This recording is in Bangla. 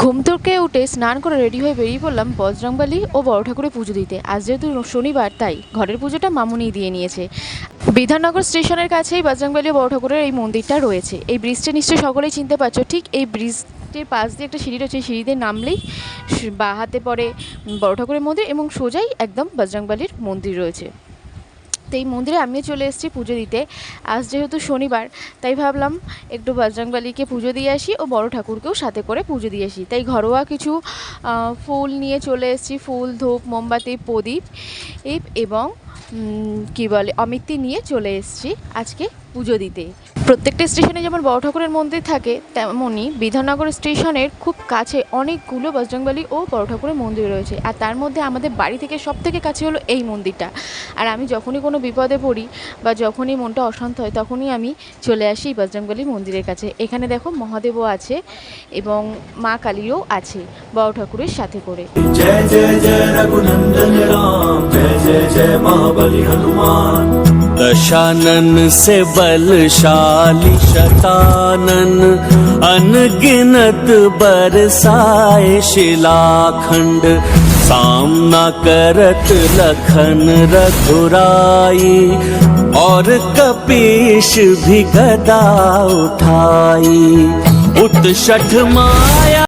ঘুম থেকে উঠে স্নান করে রেডি হয়ে বেরিয়ে পড়লাম বজরংবলী ও বড় ঠাকুরের পুজো দিতে। আজ যেহেতু শনিবার, তাই ঘরের পুজোটা মামুনি দিয়ে নিয়েছে। বিধাননগর স্টেশনের কাছেই বজরংবলী ও বড় ঠাকুরের এই মন্দিরটা রয়েছে। এই ব্রিজটা নিশ্চয়ই সকলেই চিনতে পারছ। ঠিক এই ব্রিজটির পাশ দিয়ে একটা সিঁড়ি রয়েছে। সিঁড়িতে নামলেই বাঁ হাতে পড়ে বড় ঠাকুরের মন্দির এবং সোজাই একদম বজরংবলীর মন্দির রয়েছে। তো এই মন্দিরে আমিও চলে এসেছি পুজো দিতে। আজ যেহেতু শনিবার, তাই ভাবলাম একটু বজরংবলীকে পুজো দিয়ে আসি ও বড় ঠাকুরকেও সাথে করে পুজো দিয়ে আসি। তাই ঘরোয়া কিছু ফুল নিয়ে চলে এসেছি, ফুল, ধূপ, মোমবাতি, প্রদীপ এবং কি বলে অমিতি নিয়ে চলে এসেছি আজকে পুজো দিতে। প্রত্যেকটা স্টেশনে যেমন বড় ঠাকুরের মন্দির থাকে তেমনই বিধাননগর স্টেশনের খুব কাছে অনেকগুলো বজরংবালি ও বড় ঠাকুরের মন্দির রয়েছে। আর তার মধ্যে আমাদের বাড়ি থেকে সব থেকে কাছে হলো এই মন্দিরটা। আর আমি যখনই কোনো বিপদে পড়ি বা যখনই মনটা অশান্ত হয়, তখনই আমি চলে আসি এই মন্দিরের কাছে। এখানে দেখো মহাদেবও আছে এবং মা কালীও আছে বড় ঠাকুরের সাথে করে। জয় জয় জয় जय महाबली हनुमान। दशानन से बलशाली शतानन, अनगिनत बरसाए शिलाखंड, सामना करत लखन रघुराई, और कपीश भी गदा उठाई। उत शठ मार।